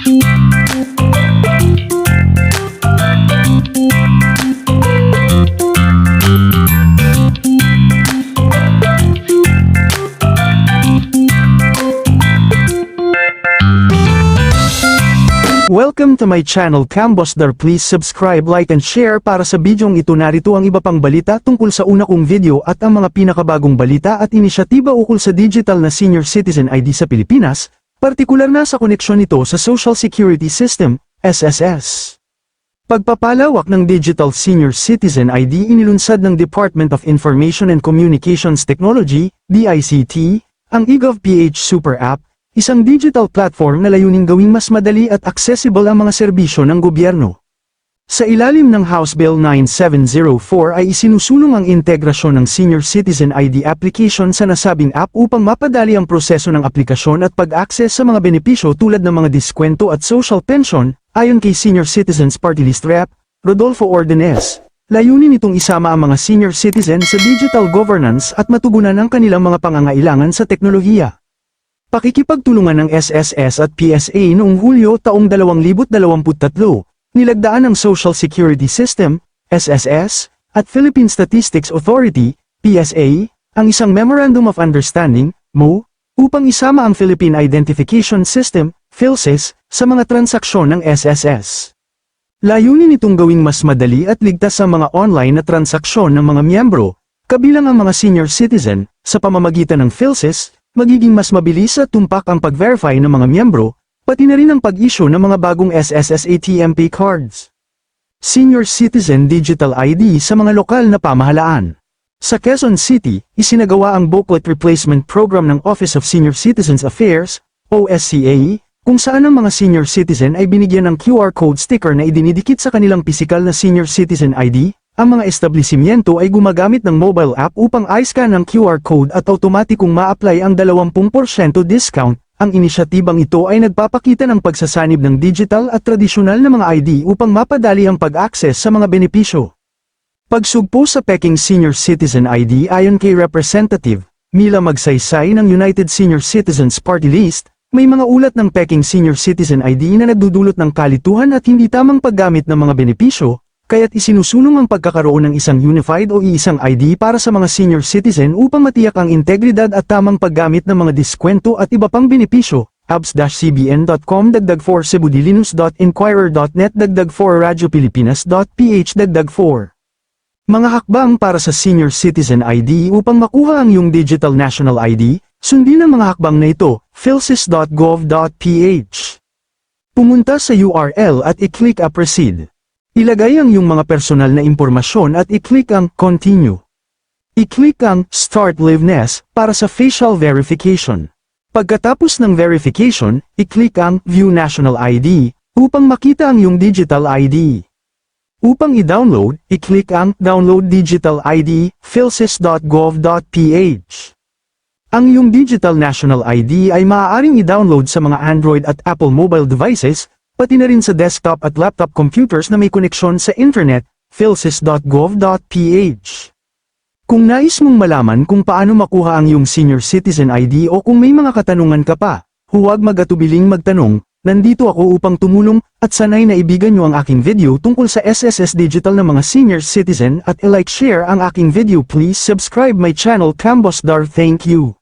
Welcome to my channel Cambosdar. Please subscribe like and share para sa bidyong ito narito ang iba pang balita tungkol sa una kong video at ang mga pinakabagong balita at inisyatiba ukol sa digital na senior citizen ID sa Pilipinas, partikular na sa koneksyon nito sa Social Security System, SSS. Pagpapalawak ng Digital Senior Citizen ID inilunsad ng Department of Information and Communications Technology, DICT, ang eGovPH Super App, isang digital platform na layuning gawing mas madali at accessible ang mga serbisyo ng gobyerno. Sa ilalim ng House Bill 9704 ay isinusulong ang integrasyon ng Senior Citizen ID application sa nasabing app upang mapadali ang proseso ng aplikasyon at pag-access sa mga benepisyo tulad ng mga diskwento at social pension, ayon kay Senior Citizens Party List Rep, Rodolfo Ordenes. Layunin itong isama ang mga senior citizen sa digital governance at matugunan ang kanilang mga pangangailangan sa teknolohiya. Pakikipagtulungan ng SSS at PSA noong Hulyo taong 2023, nilagdaan ng Social Security System, SSS, at Philippine Statistics Authority, PSA, ang isang Memorandum of Understanding, MO, upang isama ang Philippine Identification System, PhilSys, sa mga transaksyon ng SSS. Layunin itong gawing mas madali at ligtas ang mga online na transaksyon ng mga miyembro, kabilang ang mga senior citizen, sa pamamagitan ng PhilSys, magiging mas mabilis at tumpak ang pag-verify ng mga miyembro, pati na rin ang pag-issue ng mga bagong SSS ATMP cards. Senior Citizen Digital ID sa mga lokal na pamahalaan. Sa Quezon City, isinagawa ang Booklet Replacement Program ng Office of Senior Citizens Affairs, OSCA, kung saan ang mga senior citizen ay binigyan ng QR code sticker na idinidikit sa kanilang pisikal na senior citizen ID, ang mga establishmento ay gumagamit ng mobile app upang i-scan ang QR code at automatikong ma-apply ang 20% discount. Ang inisyatibang ito ay nagpapakita ng pagsasanib ng digital at tradisyonal na mga ID upang mapadali ang pag-access sa mga benepisyo. Pagsugpo sa Peking Senior Citizen ID ayon kay Representative Mila Magsaysay ng United Senior Citizens Party List, may mga ulat ng Peking Senior Citizen ID na nagdudulot ng kalituhan at hindi tamang paggamit ng mga benepisyo, kaya't isinusulong ang pagkakaroon ng isang unified o iisang ID para sa mga senior citizen upang matiyak ang integridad at tamang paggamit ng mga diskwento at iba pang benepisyo. abs-cbn.com dagdag 4 cebudilinus.inquirer.net dagdag 4 radiopilipinas.ph dagdag 4 Mga hakbang para sa senior citizen ID upang makuha ang iyong digital national ID, sundin ang mga hakbang na ito, philsys.gov.ph. Pumunta sa URL at i-click proceed. Ilagay ang iyong mga personal na impormasyon at i-click ang Continue. I-click ang Start Liveness para sa facial verification. Pagkatapos ng verification, i-click ang View National ID upang makita ang iyong digital ID. Upang i-download, i-click ang Download Digital ID, philsys.gov.ph. Ang iyong digital national ID ay maaaring i-download sa mga Android at Apple mobile devices, pati na rin sa desktop at laptop computers na may koneksyon sa internet, philsys.gov.ph. Kung nais mong malaman kung paano makuha ang iyong senior citizen ID o kung may mga katanungan ka pa, huwag magatubiling magtanong, nandito ako upang tumulong, at sanay na ibigan nyo ang aking video tungkol sa SSS Digital ng mga senior citizen at i-like share ang aking video please subscribe my channel Cambosdar thank you.